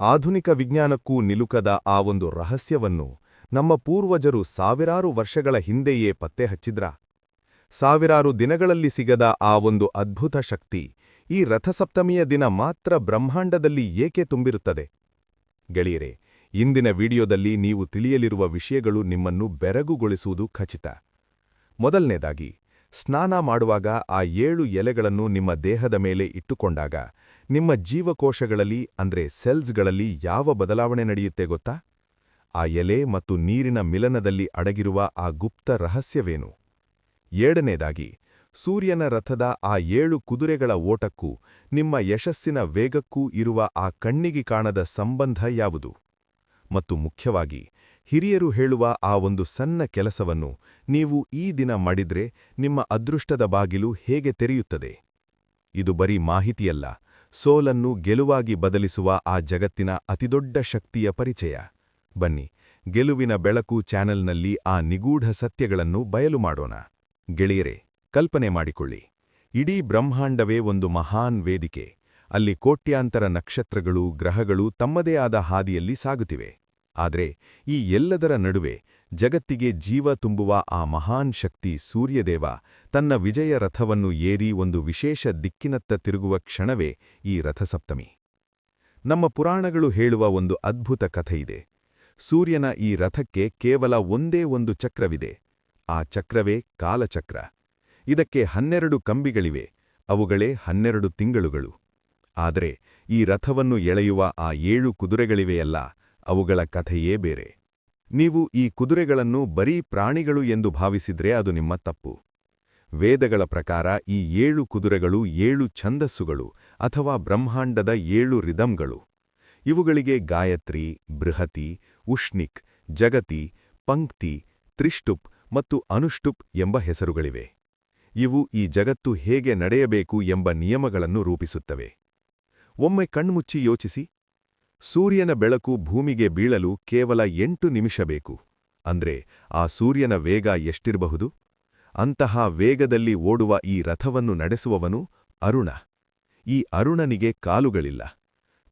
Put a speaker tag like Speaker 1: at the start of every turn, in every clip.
Speaker 1: ಆಧುನಿಕ ವಿಜ್ಞಾನಕ್ಕೂ ನಿಲುಕದ ಆ ಒಂದು ರಹಸ್ಯವನ್ನು ನಮ್ಮ ಪೂರ್ವಜರು ಸಾವಿರಾರು ವರ್ಷಗಳ ಹಿಂದೆಯೇ ಪತ್ತೆ ಹಚ್ಚಿದ್ರ ಸಾವಿರಾರು ದಿನಗಳಲ್ಲಿ ಸಿಗದ ಆ ಒಂದು ಅದ್ಭುತ ಶಕ್ತಿ ಈ ರಥಸಪ್ತಮಿಯ ದಿನ ಮಾತ್ರ ಬ್ರಹ್ಮಾಂಡದಲ್ಲಿ ಏಕೆ ತುಂಬಿರುತ್ತದೆ? ಗೆಳೆಯರೆ, ಇಂದಿನ ವಿಡಿಯೋದಲ್ಲಿ ನೀವು ತಿಳಿಯಲಿರುವ ವಿಷಯಗಳು ನಿಮ್ಮನ್ನು ಬೆರಗುಗೊಳಿಸುವುದು ಖಚಿತ. ಮೊದಲನೇದಾಗಿ, ಸ್ನಾನ ಮಾಡುವಾಗ ಆ ಏಳು ಎಲೆಗಳನ್ನು ನಿಮ್ಮ ದೇಹದ ಮೇಲೆ ಇಟ್ಟುಕೊಂಡಾಗ ನಿಮ್ಮ ಜೀವಕೋಶಗಳಲ್ಲಿ, ಅಂದ್ರೆ ಸೆಲ್ಸ್ಗಳಲ್ಲಿ ಯಾವ ಬದಲಾವಣೆ ನಡೆಯುತ್ತೆ ಗೊತ್ತಾ? ಆ ಎಲೆ ಮತ್ತು ನೀರಿನ ಮಿಲನದಲ್ಲಿ ಅಡಗಿರುವ ಆ ಗುಪ್ತ ರಹಸ್ಯವೇನು? ಏಳನೇದಾಗಿ ಸೂರ್ಯನ ರಥದ ಆ ಏಳು ಕುದುರೆಗಳ ಓಟಕ್ಕೂ, ನಿಮ್ಮ ಯಶಸ್ಸಿನ ವೇಗಕ್ಕೂ ಇರುವ ಆ ಕಣ್ಣಿಗೆ ಕಾಣದ ಸಂಬಂಧ ಯಾವುದು? ಮತ್ತು ಮುಖ್ಯವಾಗಿ, ಹಿರಿಯರು ಹೇಳುವ ಆ ಒಂದು ಸಣ್ಣ ಕೆಲಸವನ್ನು ನೀವು ಈ ದಿನ ಮಾಡಿದ್ರೆ ನಿಮ್ಮ ಅದೃಷ್ಟದ ಬಾಗಿಲು ಹೇಗೆ ತೆರೆಯುತ್ತದೆ? ಇದು ಬರೀ ಮಾಹಿತಿಯಲ್ಲ ಸೋಲನ್ನು ಗೆಲುವಾಗಿ ಬದಲಿಸುವ ಆ ಜಗತ್ತಿನ ಅತಿದೊಡ್ಡ ಶಕ್ತಿಯ ಪರಿಚಯ. ಬನ್ನಿ, ಗೆಲುವಿನ ಬೆಳಕು ಚಾನೆಲ್ನಲ್ಲಿ ಆ ನಿಗೂಢ ಸತ್ಯಗಳನ್ನು ಬಯಲು ಮಾಡೋಣ. ಗೆಳೆಯರೆ, ಕಲ್ಪನೆ ಮಾಡಿಕೊಳ್ಳಿ. ಇಡೀ ಬ್ರಹ್ಮಾಂಡವೇ ಒಂದು ಮಹಾನ್ ವೇದಿಕೆ. ಅಲ್ಲಿ ಕೋಟ್ಯಾಂತರ ನಕ್ಷತ್ರಗಳು, ಗ್ರಹಗಳು ತಮ್ಮದೇ ಆದ ಹಾದಿಯಲ್ಲಿ ಸಾಗುತ್ತಿವೆ. ಆದರೆ ಈ ಎಲ್ಲದರ ನಡುವೆ ಜಗತ್ತಿಗೆ ಜೀವ ತುಂಬುವ ಆ ಮಹಾನ್ ಶಕ್ತಿ ಸೂರ್ಯದೇವ, ತನ್ನ ವಿಜಯ ರಥವನ್ನು ಏರಿ ಒಂದು ವಿಶೇಷ ದಿಕ್ಕಿನತ್ತ ತಿರುಗುವ ಕ್ಷಣವೇ ಈ ರಥಸಪ್ತಮಿ. ನಮ್ಮ ಪುರಾಣಗಳು ಹೇಳುವ ಒಂದು ಅದ್ಭುತ ಕಥೆಯಿದೆ. ಸೂರ್ಯನ ಈ ರಥಕ್ಕೆ ಕೇವಲ ಒಂದೇ ಒಂದು ಚಕ್ರವಿದೆ. ಆ ಚಕ್ರವೇ ಕಾಲಚಕ್ರ. ಇದಕ್ಕೆ ಹನ್ನೆರಡು ಕಂಬಿಗಳಿವೆ. ಅವುಗಳೇ ಹನ್ನೆರಡು ತಿಂಗಳುಗಳು. ಆದರೆ ಈ ರಥವನ್ನು ಎಳೆಯುವ ಆ ಏಳು ಕುದುರೆಗಳಿವೆಯಲ್ಲ, ಅವುಗಳ ಕಥೆಯೇ ಬೇರೆ. ನೀವು ಈ ಕುದುರೆಗಳನ್ನು ಬರೀ ಪ್ರಾಣಿಗಳು ಎಂದು ಭಾವಿಸಿದ್ರೆ ಅದು ನಿಮ್ಮ ತಪ್ಪು. ವೇದಗಳ ಪ್ರಕಾರ ಈ ಏಳು ಕುದುರೆಗಳು ಏಳು ಛಂದಸ್ಸುಗಳು ಅಥವಾ ಬ್ರಹ್ಮಾಂಡದ ಏಳು ರಿದಮ್ಗಳು. ಇವುಗಳಿಗೆ ಗಾಯತ್ರಿ, ಬೃಹತಿ, ಉಷ್ಣಿಕ್, ಜಗತಿ, ಪಂಕ್ತಿ, ತ್ರಿಷ್ಟುಪ್ ಮತ್ತು ಅನುಷ್ಟುಪ್ ಎಂಬ ಹೆಸರುಗಳಿವೆ. ಇವು ಈ ಜಗತ್ತು ಹೇಗೆ ನಡೆಯಬೇಕು ಎಂಬ ನಿಯಮಗಳನ್ನು ರೂಪಿಸುತ್ತವೆ. ಒಮ್ಮೆ ಕಣ್ಮುಚ್ಚಿ ಯೋಚಿಸಿ. ಸೂರ್ಯನ ಬೆಳಕು ಭೂಮಿಗೆ ಬೀಳಲು ಕೇವಲ ಎಂಟು ನಿಮಿಷ ಬೇಕು. ಅಂದ್ರೆ ಆ ಸೂರ್ಯನ ವೇಗ ಎಷ್ಟಿರಬಹುದು? ಅಂತಹ ವೇಗದಲ್ಲಿ ಓಡುವ ಈ ರಥವನ್ನು ನಡೆಸುವವನು ಅರುಣ. ಈ ಅರುಣನಿಗೆ ಕಾಲುಗಳಿಲ್ಲ.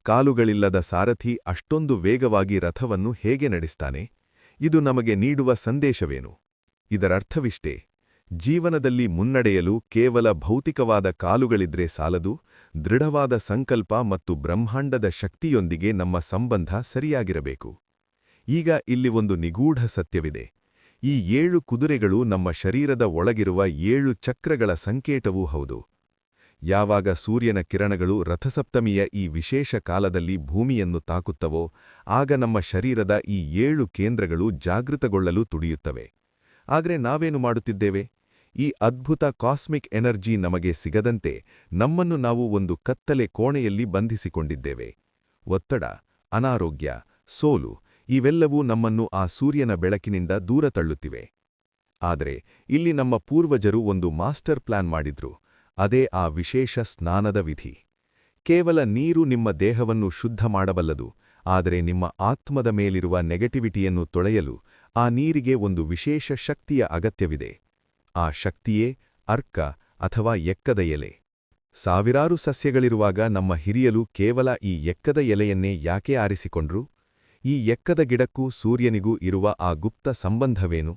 Speaker 1: ಕಾಲುಗಳಿಲ್ಲದ ಸಾರಥಿ ಅಷ್ಟೊಂದು ವೇಗವಾಗಿ ರಥವನ್ನು ಹೇಗೆ ನಡೆಸ್ತಾನೆ? ಇದು ನಮಗೆ ನೀಡುವ ಸಂದೇಶವೇನು? ಇದರರ್ಥವಿಷ್ಟೇ. ಜೀವನದಲ್ಲಿ ಮುನ್ನಡೆಯಲು ಕೇವಲ ಭೌತಿಕವಾದ ಕಾಲುಗಳಿದ್ರೆ ಸಾಲದು, ದೃಢವಾದ ಸಂಕಲ್ಪ ಮತ್ತು ಬ್ರಹ್ಮಾಂಡದ ಶಕ್ತಿಯೊಂದಿಗೆ ನಮ್ಮ ಸಂಬಂಧ ಸರಿಯಾಗಿರಬೇಕು. ಈಗ ಇಲ್ಲಿ ಒಂದು ನಿಗೂಢ ಸತ್ಯವಿದೆ. ಈ ಏಳು ಕುದುರೆಗಳು ನಮ್ಮ ಶರೀರದ ಒಳಗಿರುವ ಏಳು ಚಕ್ರಗಳ ಸಂಕೇತವೂ ಹೌದು. ಯಾವಾಗ ಸೂರ್ಯನ ಕಿರಣಗಳು ರಥಸಪ್ತಮಿಯ ಈ ವಿಶೇಷ ಕಾಲದಲ್ಲಿ ಭೂಮಿಯನ್ನು ತಾಕುತ್ತವೋ, ಆಗ ನಮ್ಮ ಶರೀರದ ಈ ಏಳು ಕೇಂದ್ರಗಳು ಜಾಗೃತಗೊಳ್ಳಲು ತುಡಿಯುತ್ತವೆ. ಆದರೆ ನಾವೇನು ಮಾಡುತ್ತಿದ್ದೇವೆ? ಈ ಅದ್ಭುತ ಕಾಸ್ಮಿಕ್ ಎನರ್ಜಿ ನಮಗೆ ಸಿಗದಂತೆ ನಮ್ಮನ್ನು ನಾವು ಒಂದು ಕತ್ತಲೆ ಕೋಣೆಯಲ್ಲಿ ಬಂಧಿಸಿಕೊಂಡಿದ್ದೇವೆ. ಒತ್ತಡ, ಅನಾರೋಗ್ಯ, ಸೋಲು ಇವೆಲ್ಲವೂ ನಮ್ಮನ್ನು ಆ ಸೂರ್ಯನ ಬೆಳಕಿನಿಂದ ದೂರ ತಳ್ಳುತ್ತಿವೆ. ಆದರೆ ಇಲ್ಲಿ ನಮ್ಮ ಪೂರ್ವಜರು ಒಂದು ಮಾಸ್ಟರ್ ಪ್ಲಾನ್ ಮಾಡಿದ್ರು, ಅದೇ ಆ ವಿಶೇಷ ಸ್ನಾನದ ವಿಧಿ. ಕೇವಲ ನೀರು ನಿಮ್ಮ ದೇಹವನ್ನು ಶುದ್ಧ ಮಾಡಬಲ್ಲದು, ಆದರೆ ನಿಮ್ಮ ಆತ್ಮದ ಮೇಲಿರುವ ನೆಗೆಟಿವಿಟಿಯನ್ನು ತೊಳೆಯಲು ಆ ನೀರಿಗೆ ಒಂದು ವಿಶೇಷ ಶಕ್ತಿಯ ಅಗತ್ಯವಿದೆ. ಆ ಶಕ್ತಿಯೇ ಅರ್ಕ ಅಥವಾ ಎಕ್ಕದ ಎಲೆ. ಸಾವಿರಾರು ಸಸ್ಯಗಳಿರುವಾಗ ನಮ್ಮ ಹಿರಿಯಲು ಕೇವಲ ಈ ಎಕ್ಕದ ಎಲೆಯನ್ನೇ ಯಾಕೆ ಆರಿಸಿಕೊಂಡ್ರು? ಈ ಎಕ್ಕದ ಗಿಡಕ್ಕೂ ಸೂರ್ಯನಿಗೂ ಇರುವ ಆ ಗುಪ್ತ ಸಂಬಂಧವೇನು?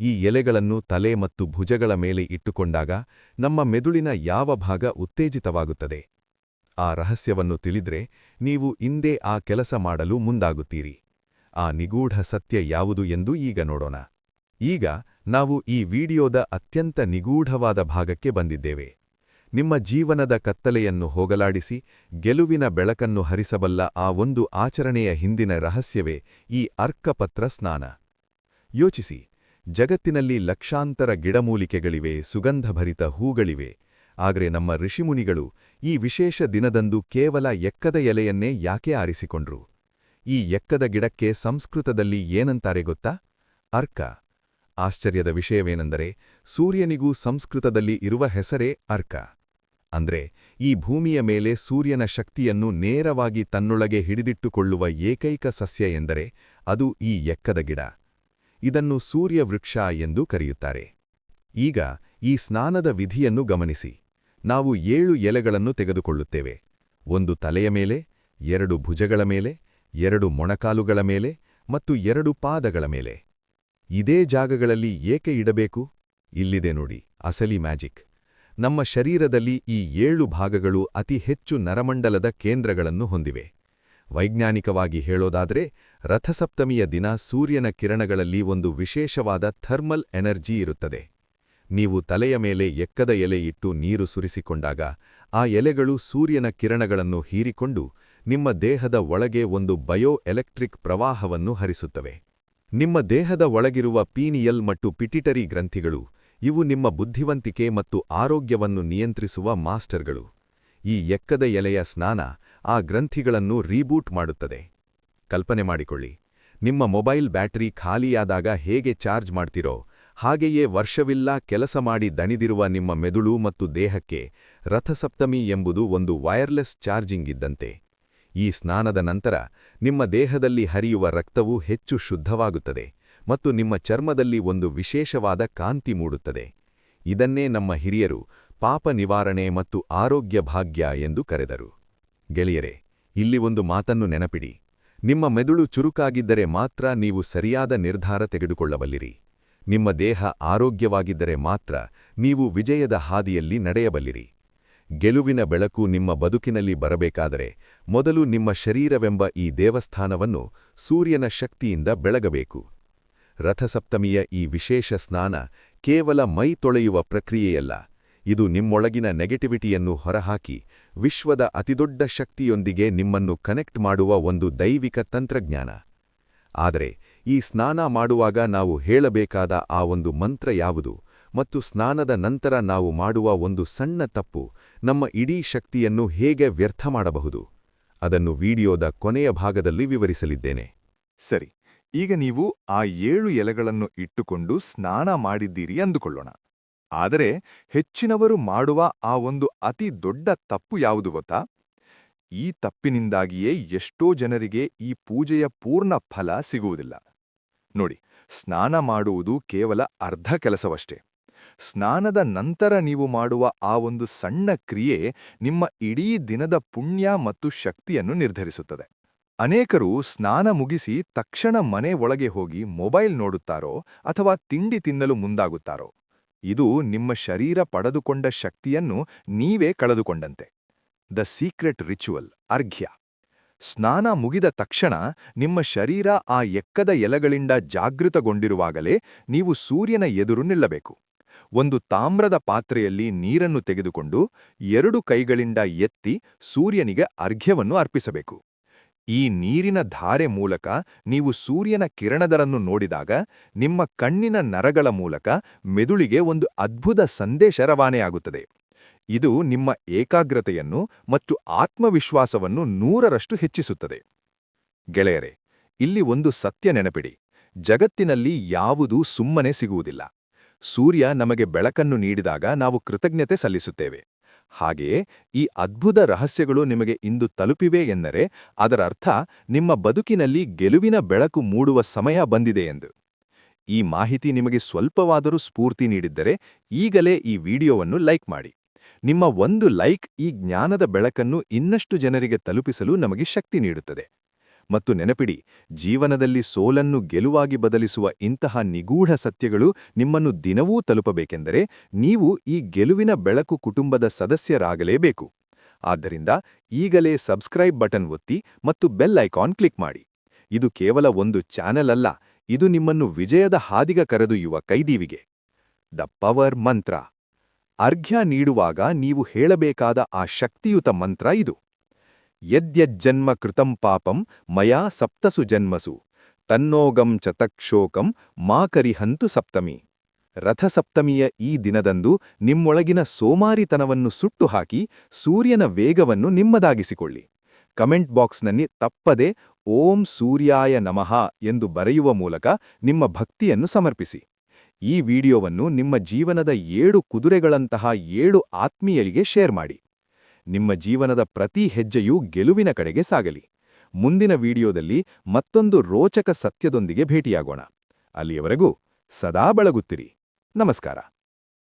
Speaker 1: ಈ ಎಲೆಗಳನ್ನು ತಲೆ ಮತ್ತು ಭುಜಗಳ ಮೇಲೆ ಇಟ್ಟುಕೊಂಡಾಗ ನಮ್ಮ ಮೆದುಳಿನ ಯಾವ ಭಾಗ ಉತ್ತೇಜಿತವಾಗುತ್ತದೆ? ಆ ರಹಸ್ಯವನ್ನು ತಿಳಿದ್ರೆ ನೀವು ಇಂದೇ ಆ ಕೆಲಸ ಮಾಡಲು ಮುಂದಾಗುತ್ತೀರಿ. ಆ ನಿಗೂಢ ಸತ್ಯ ಯಾವುದು ಎಂದು ಈಗ ನೋಡೋಣ. ಈಗ ನಾವು ಈ ವಿಡಿಯೋದ ಅತ್ಯಂತ ನಿಗೂಢವಾದ ಭಾಗಕ್ಕೆ ಬಂದಿದ್ದೇವೆ. ನಿಮ್ಮ ಜೀವನದ ಕತ್ತಲೆಯನ್ನು ಹೋಗಲಾಡಿಸಿ, ಗೆಲುವಿನ ಬೆಳಕನ್ನು ಹರಿಸಬಲ್ಲ ಆ ಒಂದು ಆಚರಣೆಯ ಹಿಂದಿನ ರಹಸ್ಯವೇ ಈ ಅರ್ಕಪತ್ರ ಸ್ನಾನ. ಯೋಚಿಸಿ, ಜಗತ್ತಿನಲ್ಲಿ ಲಕ್ಷಾಂತರ ಗಿಡಮೂಲಿಕೆಗಳಿವೆ, ಸುಗಂಧಭರಿತ ಹೂಗಳಿವೆ. ಆದರೆ ನಮ್ಮ ಋಷಿಮುನಿಗಳು ಈ ವಿಶೇಷ ದಿನದಂದು ಕೇವಲ ಎಕ್ಕದ ಎಲೆಯನ್ನೇ ಯಾಕೆ ಆರಿಸಿಕೊಂಡ್ರು? ಈ ಎಕ್ಕದ ಗಿಡಕ್ಕೆ ಸಂಸ್ಕೃತದಲ್ಲಿ ಏನಂತಾರೆ ಗೊತ್ತಾ? ಅರ್ಕ. ಆಶ್ಚರ್ಯದ ವಿಷಯವೇನೆಂದರೆ ಸೂರ್ಯನಿಗೂ ಸಂಸ್ಕೃತದಲ್ಲಿ ಇರುವ ಹೆಸರೇ ಅರ್ಕ. ಅಂದ್ರೆ ಈ ಭೂಮಿಯ ಮೇಲೆ ಸೂರ್ಯನ ಶಕ್ತಿಯನ್ನು ನೇರವಾಗಿ ತನ್ನೊಳಗೆ ಹಿಡಿದಿಟ್ಟುಕೊಳ್ಳುವ ಏಕೈಕ ಸಸ್ಯ ಎಂದರೆ ಅದು ಈ ಎಕ್ಕದ ಗಿಡ. ಇದನ್ನು ಸೂರ್ಯ ವೃಕ್ಷ ಎಂದು ಕರೆಯುತ್ತಾರೆ. ಈಗ ಈ ಸ್ನಾನದ ವಿಧಿಯನ್ನು ಗಮನಿಸಿ. ನಾವು ಏಳು ಎಲೆಗಳನ್ನು ತೆಗೆದುಕೊಳ್ಳುತ್ತೇವೆ. ಒಂದು ತಲೆಯ ಮೇಲೆ, ಎರಡು ಭುಜಗಳ ಮೇಲೆ, ಎರಡು ಮೊಣಕಾಲುಗಳ ಮೇಲೆ ಮತ್ತು ಎರಡು ಪಾದಗಳ ಮೇಲೆ. ಇದೇ ಜಾಗಗಳಲ್ಲಿ ಏಕೆ ಇಡಬೇಕು? ಇಲ್ಲಿದೆ ನೋಡಿ, ಅಸಲಿ ಮ್ಯಾಜಿಕ್. ನಮ್ಮ ಶರೀರದಲ್ಲಿ ಈ ಏಳು ಭಾಗಗಳು ಅತಿ ಹೆಚ್ಚು ನರಮಂಡಲದ ಕೇಂದ್ರಗಳನ್ನು ಹೊಂದಿವೆ. ವೈಜ್ಞಾನಿಕವಾಗಿ ಹೇಳೋದಾದರೆ, ರಥಸಪ್ತಮಿಯ ದಿನ ಸೂರ್ಯನ ಕಿರಣಗಳಲ್ಲಿ ಒಂದು ವಿಶೇಷವಾದ ಥರ್ಮಲ್ ಎನರ್ಜಿ ಇರುತ್ತದೆ. ನೀವು ತಲೆಯ ಮೇಲೆ ಎಕ್ಕದ ಎಲೆ ಇಟ್ಟು ನೀರು ಸುರಿಸಿಕೊಂಡಾಗ, ಆ ಎಲೆಗಳು ಸೂರ್ಯನ ಕಿರಣಗಳನ್ನು ಹೀರಿಕೊಂಡು ನಿಮ್ಮ ದೇಹದ ಒಳಗೆ ಒಂದು ಬಯೋ ಎಲೆಕ್ಟ್ರಿಕ್ ಪ್ರವಾಹವನ್ನು ಹರಿಸುತ್ತವೆ. ನಿಮ್ಮ ದೇಹದ ಒಳಗಿರುವ ಪೀನಿಯಲ್ ಮತ್ತು ಪಿಟಿಟರಿ ಗ್ರಂಥಿಗಳು, ಇವು ನಿಮ್ಮ ಬುದ್ಧಿವಂತಿಕೆ ಮತ್ತು ಆರೋಗ್ಯವನ್ನು ನಿಯಂತ್ರಿಸುವ ಮಾಸ್ಟರ್ಗಳು. ಈ ಎಕ್ಕದ ಎಲೆಯ ಸ್ನಾನ ಆ ಗ್ರಂಥಿಗಳನ್ನು ರೀಬೂಟ್ ಮಾಡುತ್ತದೆ. ಕಲ್ಪನೆ ಮಾಡಿಕೊಳ್ಳಿ. ನಿಮ್ಮ ಮೊಬೈಲ್ ಬ್ಯಾಟರಿ ಖಾಲಿಯಾದಾಗ ಹೇಗೆ ಚಾರ್ಜ್ ಮಾಡ್ತಿರೋ, ಹಾಗೆಯೇ ವರ್ಷವಿಲ್ಲ ಕೆಲಸ ಮಾಡಿ ದಣಿದಿರುವ ನಿಮ್ಮ ಮೆದುಳು ಮತ್ತು ದೇಹಕ್ಕೆ ರಥಸಪ್ತಮಿ ಎಂಬುದು ಒಂದು ವೈರ್ಲೆಸ್ ಚಾರ್ಜಿಂಗ್ ಇದ್ದಂತೆ. ಈ ಸ್ನಾನದ ನಂತರ ನಿಮ್ಮ ದೇಹದಲ್ಲಿ ಹರಿಯುವ ರಕ್ತವು ಹೆಚ್ಚು ಶುದ್ಧವಾಗುತ್ತದೆ ಮತ್ತು ನಿಮ್ಮ ಚರ್ಮದಲ್ಲಿ ಒಂದು ವಿಶೇಷವಾದ ಕಾಂತಿ ಮೂಡುತ್ತದೆ. ಇದನ್ನೇ ನಮ್ಮ ಹಿರಿಯರು ಪಾಪ ನಿವಾರಣೆ ಮತ್ತು ಆರೋಗ್ಯ ಭಾಗ್ಯ ಎಂದು ಕರೆದರು. ಗೆಳೆಯರೆ, ಇಲ್ಲಿ ಒಂದು ಮಾತನ್ನು ನೆನಪಿಡಿ. ನಿಮ್ಮ ಮೆದುಳು ಚುರುಕಾಗಿದ್ದರೆ ಮಾತ್ರ ನೀವು ಸರಿಯಾದ ನಿರ್ಧಾರ ತೆಗೆದುಕೊಳ್ಳಬಲ್ಲಿರಿ. ನಿಮ್ಮ ದೇಹ ಆರೋಗ್ಯವಾಗಿದ್ದರೆ ಮಾತ್ರ ನೀವು ವಿಜಯದ ಹಾದಿಯಲ್ಲಿ ನಡೆಯಬಲ್ಲಿರಿ. ಗೆಲುವಿನ ಬೆಳಕು ನಿಮ್ಮ ಬದುಕಿನಲ್ಲಿ ಬರಬೇಕಾದರೆ ಮೊದಲು ನಿಮ್ಮ ಶರೀರವೆಂಬ ಈ ದೇವಸ್ಥಾನವನ್ನು ಸೂರ್ಯನ ಶಕ್ತಿಯಿಂದ ಬೆಳಗಬೇಕು. ರಥಸಪ್ತಮಿಯ ಈ ವಿಶೇಷ ಸ್ನಾನ ಕೇವಲ ಮೈ ತೊಳೆಯುವ ಪ್ರಕ್ರಿಯೆಯಲ್ಲ, ಇದು ನಿಮ್ಮೊಳಗಿನ ನೆಗೆಟಿವಿಟಿಯನ್ನು ಹೊರಹಾಕಿ ವಿಶ್ವದ ಅತಿದೊಡ್ಡ ಶಕ್ತಿಯೊಂದಿಗೆ ನಿಮ್ಮನ್ನು ಕನೆಕ್ಟ್ ಮಾಡುವ ಒಂದು ದೈವಿಕ ತಂತ್ರಜ್ಞಾನ. ಆದರೆ ಈ ಸ್ನಾನ ಮಾಡುವಾಗ ನಾವು ಹೇಳಬೇಕಾದ ಆ ಒಂದು ಮಂತ್ರ ಯಾವುದು? ಮತ್ತು ಸ್ನಾನದ ನಂತರ ನಾವು ಮಾಡುವ ಒಂದು ಸಣ್ಣ ತಪ್ಪು ನಮ್ಮ ಇಡೀ ಶಕ್ತಿಯನ್ನು ಹೇಗೆ ವ್ಯರ್ಥ ಮಾಡಬಹುದು? ಅದನ್ನು ವಿಡಿಯೋದ ಕೊನೆಯ ಭಾಗದಲ್ಲಿ ವಿವರಿಸಲಿದ್ದೇನೆ.
Speaker 2: ಸರಿ, ಈಗ ನೀವು ಆ ಏಳು ಎಲೆಗಳನ್ನು ಇಟ್ಟುಕೊಂಡು ಸ್ನಾನ ಮಾಡಿದ್ದೀರಿ ಅಂದುಕೊಳ್ಳೋಣ. ಆದರೆ ಹೆಚ್ಚಿನವರು ಮಾಡುವ ಆ ಒಂದು ಅತಿ ದೊಡ್ಡ ತಪ್ಪು ಯಾವುದು ಗೊತ್ತಾ? ಈ ತಪ್ಪಿನಿಂದಾಗಿಯೇ ಎಷ್ಟೋ ಜನರಿಗೆ ಈ ಪೂಜೆಯ ಪೂರ್ಣ ಫಲ ಸಿಗುವುದಿಲ್ಲ. ನೋಡಿ, ಸ್ನಾನ ಮಾಡುವುದು ಕೇವಲ ಅರ್ಧ ಕೆಲಸವಷ್ಟೇ. ಸ್ನಾನದ ನಂತರ ನೀವು ಮಾಡುವ ಆ ಒಂದು ಸಣ್ಣ ಕ್ರಿಯೆ ನಿಮ್ಮ ಇಡೀ ದಿನದ ಪುಣ್ಯ ಮತ್ತು ಶಕ್ತಿಯನ್ನು ನಿರ್ಧರಿಸುತ್ತದೆ. ಅನೇಕರು ಸ್ನಾನ ಮುಗಿಸಿ ತಕ್ಷಣ ಮನೆ ಒಳಗೆ ಹೋಗಿ ಮೊಬೈಲ್ ನೋಡುತ್ತಾರೋ ಅಥವಾ ತಿಂಡಿ ತಿನ್ನಲು ಮುಂದಾಗುತ್ತಾರೋ. ಇದು ನಿಮ್ಮ ಶರೀರ ಪಡೆದುಕೊಂಡ ಶಕ್ತಿಯನ್ನು ನೀವೇ ಕಳೆದುಕೊಂಡಂತೆ. ದ ಸೀಕ್ರೆಟ್ ರಿಚುವಲ್, ಅರ್ಘ್ಯ. ಸ್ನಾನ ಮುಗಿದ ತಕ್ಷಣ ನಿಮ್ಮ ಶರೀರ ಆ ಎಕ್ಕದ ಎಲೆಗಳಿಂದ ಜಾಗೃತಗೊಂಡಿರುವಾಗಲೇ ನೀವು ಸೂರ್ಯನ ಎದುರು ನಿಲ್ಲಬೇಕು. ಒಂದು ತಾಮ್ರದ ಪಾತ್ರೆಯಲ್ಲಿ ನೀರನ್ನು ತೆಗೆದುಕೊಂಡು ಎರಡು ಕೈಗಳಿಂದ ಎತ್ತಿ ಸೂರ್ಯನಿಗೆ ಅರ್ಘ್ಯವನ್ನು ಅರ್ಪಿಸಬೇಕು. ಈ ನೀರಿನ ಧಾರೆ ಮೂಲಕ ನೀವು ಸೂರ್ಯನ ಕಿರಣದರನ್ನು ನೋಡಿದಾಗ ನಿಮ್ಮ ಕಣ್ಣಿನ ನರಗಳ ಮೂಲಕ ಮೆದುಳಿಗೆ ಒಂದು ಅದ್ಭುತ ಸಂದೇಶ ರವಾನೆಯಾಗುತ್ತದೆ. ಇದು ನಿಮ್ಮ ಏಕಾಗ್ರತೆಯನ್ನು ಮತ್ತು ಆತ್ಮವಿಶ್ವಾಸವನ್ನು ನೂರರಷ್ಟು ಹೆಚ್ಚಿಸುತ್ತದೆ. ಗೆಳೆಯರೆ, ಇಲ್ಲಿ ಒಂದು ಸತ್ಯ ನೆನಪಿಡಿ. ಜಗತ್ತಿನಲ್ಲಿ ಯಾವುದೂ ಸುಮ್ಮನೆ ಸಿಗುವುದಿಲ್ಲ. ಸೂರ್ಯ ನಮಗೆ ಬೆಳಕನ್ನು ನೀಡಿದಾಗ ನಾವು ಕೃತಜ್ಞತೆ ಸಲ್ಲಿಸುತ್ತೇವೆ. ಹಾಗೆಯೇ ಈ ಅದ್ಭುತ ರಹಸ್ಯಗಳು ನಿಮಗೆ ಇಂದು ತಲುಪಿವೆ ಎಂದರೆ ಅದರ ಅರ್ಥ ನಿಮ್ಮ ಬದುಕಿನಲ್ಲಿ ಗೆಲುವಿನ ಬೆಳಕು ಮೂಡುವ ಸಮಯ ಬಂದಿದೆ ಎಂದು. ಈ ಮಾಹಿತಿ ನಿಮಗೆ ಸ್ವಲ್ಪವಾದರೂ ಸ್ಫೂರ್ತಿ ನೀಡಿದ್ದರೆ ಈಗಲೇ ಈ ವಿಡಿಯೋವನ್ನು ಲೈಕ್ ಮಾಡಿ. ನಿಮ್ಮ ಒಂದು ಲೈಕ್ ಈ ಜ್ಞಾನದ ಬೆಳಕನ್ನು ಇನ್ನಷ್ಟು ಜನರಿಗೆ ತಲುಪಿಸಲು ನಮಗೆ ಶಕ್ತಿ ನೀಡುತ್ತದೆ. ಮತ್ತು ನೆನಪಿಡಿ, ಜೀವನದಲ್ಲಿ ಸೋಲನ್ನು ಗೆಲುವಾಗಿ ಬದಲಿಸುವ ಇಂತಹ ನಿಗೂಢ ಸತ್ಯಗಳು ನಿಮ್ಮನ್ನು ದಿನವೂ ತಲುಪಬೇಕೆಂದರೆ ನೀವು ಈ ಗೆಲುವಿನ ಬೆಳಕು ಕುಟುಂಬದ ಸದಸ್ಯರಾಗಲೇಬೇಕು. ಆದ್ದರಿಂದ ಈಗಲೇ ಸಬ್ಸ್ಕ್ರೈಬ್ ಬಟನ್ ಒತ್ತಿ ಮತ್ತು ಬೆಲ್ ಐಕಾನ್ ಕ್ಲಿಕ್ ಮಾಡಿ. ಇದು ಕೇವಲ ಒಂದು ಚಾನೆಲ್ ಅಲ್ಲ, ಇದು ನಿಮ್ಮನ್ನು ವಿಜಯದ ಹಾದಿಗ ಕರೆದೊಯ್ಯುವ ಕೈದೀವಿಗೆ. ದ ಪವರ್ ಮಂತ್ರ. ಅರ್ಘ್ಯ ನೀಡುವಾಗ ನೀವು ಹೇಳಬೇಕಾದ ಆ ಶಕ್ತಿಯುತ ಮಂತ್ರ ಇದು. ಯದ್ಯಜ್ಜನ್ಮ ಕೃತಂ ಪಾಪಂ ಮಯಾ ಸಪ್ತಸು ಜನ್ಮಸು, ತನ್ನೋಗಂ ಚ ತಕ್ಷೋಕಂ ಮಾ ಕರಿಹಂತು ಸಪ್ತಮಿ. ರಥಸಪ್ತಮಿಯ ಈ ದಿನದಂದು ನಿಮ್ಮೊಳಗಿನ ಸೋಮಾರಿತನವನ್ನು ಸುಟ್ಟು ಹಾಕಿ ಸೂರ್ಯನ ವೇಗವನ್ನು ನಿಮ್ಮದಾಗಿಸಿಕೊಳ್ಳಿ. ಕಮೆಂಟ್ ಬಾಕ್ಸ್ನಲ್ಲಿ ತಪ್ಪದೆ ಓಂ ಸೂರ್ಯಾಯ ನಮಃ ಎಂದು ಬರೆಯುವ ಮೂಲಕ ನಿಮ್ಮ ಭಕ್ತಿಯನ್ನು ಸಮರ್ಪಿಸಿ. ಈ ವಿಡಿಯೋವನ್ನು ನಿಮ್ಮ ಜೀವನದ ಏಳು ಕುದುರೆಗಳಂತಹ ಏಳು ಆತ್ಮೀಯರಿಗೆ ಶೇರ್ ಮಾಡಿ. ನಿಮ್ಮ ಜೀವನದ ಪ್ರತಿ ಹೆಜ್ಜೆಯೂ ಗೆಲುವಿನ ಕಡೆಗೆ ಸಾಗಲಿ. ಮುಂದಿನ ವಿಡಿಯೋದಲ್ಲಿ ಮತ್ತೊಂದು ರೋಚಕ ಸತ್ಯದೊಂದಿಗೆ ಭೇಟಿಯಾಗೋಣ. ಅಲ್ಲಿಯವರೆಗೂ ಸದಾ ಬಳಗುತ್ತಿರಿ. ನಮಸ್ಕಾರ.